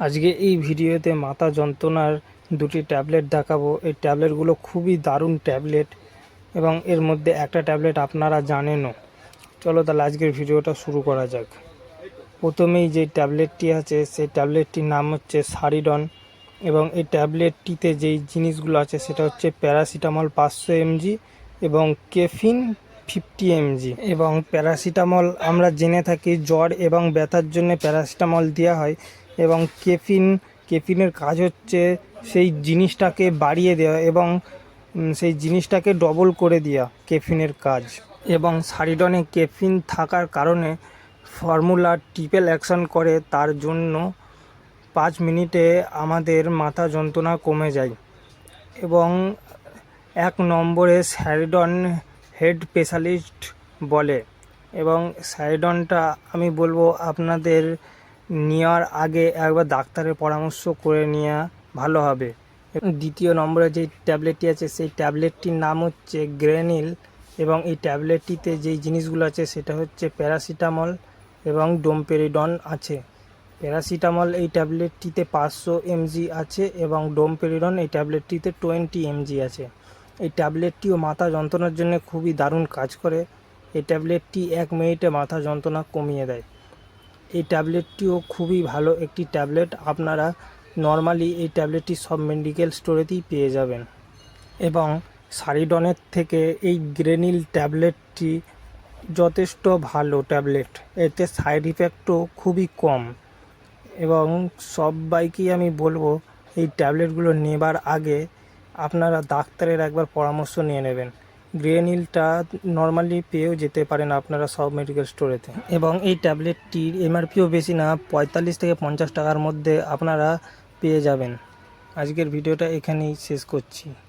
আজকে এই ভিডিওতে মাথা যন্ত্রণার দুটি ট্যাবলেট দেখাবো। এই ট্যাবলেটগুলো খুবই দারুণ ট্যাবলেট এবং এর মধ্যে একটা ট্যাবলেট আপনারা জানেনও। চলো তাহলে আজকের ভিডিওটা শুরু করা যাক। প্রথমেই যে ট্যাবলেটটি আছে, সেই ট্যাবলেটটির নাম হচ্ছে সারিডন এবং এই ট্যাবলেটটিতে যেই জিনিসগুলো আছে, সেটা হচ্ছে প্যারাসিটামল পাঁচশো এমজি এবং কেফিন ফিফটি এমজি। এবং প্যারাসিটামল আমরা জেনে থাকি জ্বর এবং ব্যথার জন্য প্যারাসিটামল দেওয়া হয়। এবং কেফিন, কেফিনের কাজ হচ্ছে সেই জিনিসটাকে বাড়িয়ে দেওয়া এবং সেই জিনিসটাকে ডবল করে দেওয়া কেফিনের কাজ। এবং সারিডনে কেফিন থাকার কারণে ফর্মুলা ট্রিপল অ্যাকশন করে, তার জন্য পাঁচ মিনিটে আমাদের মাথা যন্ত্রণা কমে যায়। এবং এক নম্বরে স্যারিডন হেড স্পেশালিস্ট বলে। এবং স্যারিডনটা আমি বলব আপনাদের নেওয়ার আগে একবার ডাক্তারের পরামর্শ করে নেওয়া ভালো হবে। দ্বিতীয় নম্বরে যে ট্যাবলেটটি আছে, সেই ট্যাবলেটটির নাম হচ্ছে গ্রেনিল এবং এই ট্যাবলেটটিতে যেই জিনিসগুলো আছে, সেটা হচ্ছে প্যারাসিটামল এবং ডোমপেরিডন আছে। প্যারাসিটামল এই ট্যাবলেটটিতে পাঁচশো এমজি আছে এবং ডোমপেরিডন এই ট্যাবলেটটিতে টোয়েন্টি এমজি আছে। এই ট্যাবলেটটিও মাথা যন্ত্রণার জন্য খুবই দারুণ কাজ করে। এই ট্যাবলেটটি এক মিনিটে মাথা যন্ত্রণা কমিয়ে দেয়। এই ট্যাবলেটটিও খুবই ভালো একটি ট্যাবলেট। আপনারা নর্মালি এই ট্যাবলেটটি সব মেডিকেল স্টোরেতেই পেয়ে যাবেন। এবং সারিডনের থেকে এই গ্রেনিল ট্যাবলেটটি যথেষ্ট ভালো ট্যাবলেট। এতে সাইড ইফেক্টও খুবই কম। এবং সবাইকেই আমি বলব, এই ট্যাবলেটগুলো নেবার আগে আপনারা ডাক্তারের একবার পরামর্শ নিয়ে নেবেন। গ্রেনিলটা নর্মালি পেয়েও যেতে পারেন আপনারা সব মেডিকেল স্টোরেতে এবং এই ট্যাবলেটটির এমআরপিও বেশি না, পঁয়তাল্লিশ থেকে পঞ্চাশ টাকার মধ্যে আপনারা পেয়ে যাবেন। আজকের ভিডিওটা এখানেই শেষ করছি।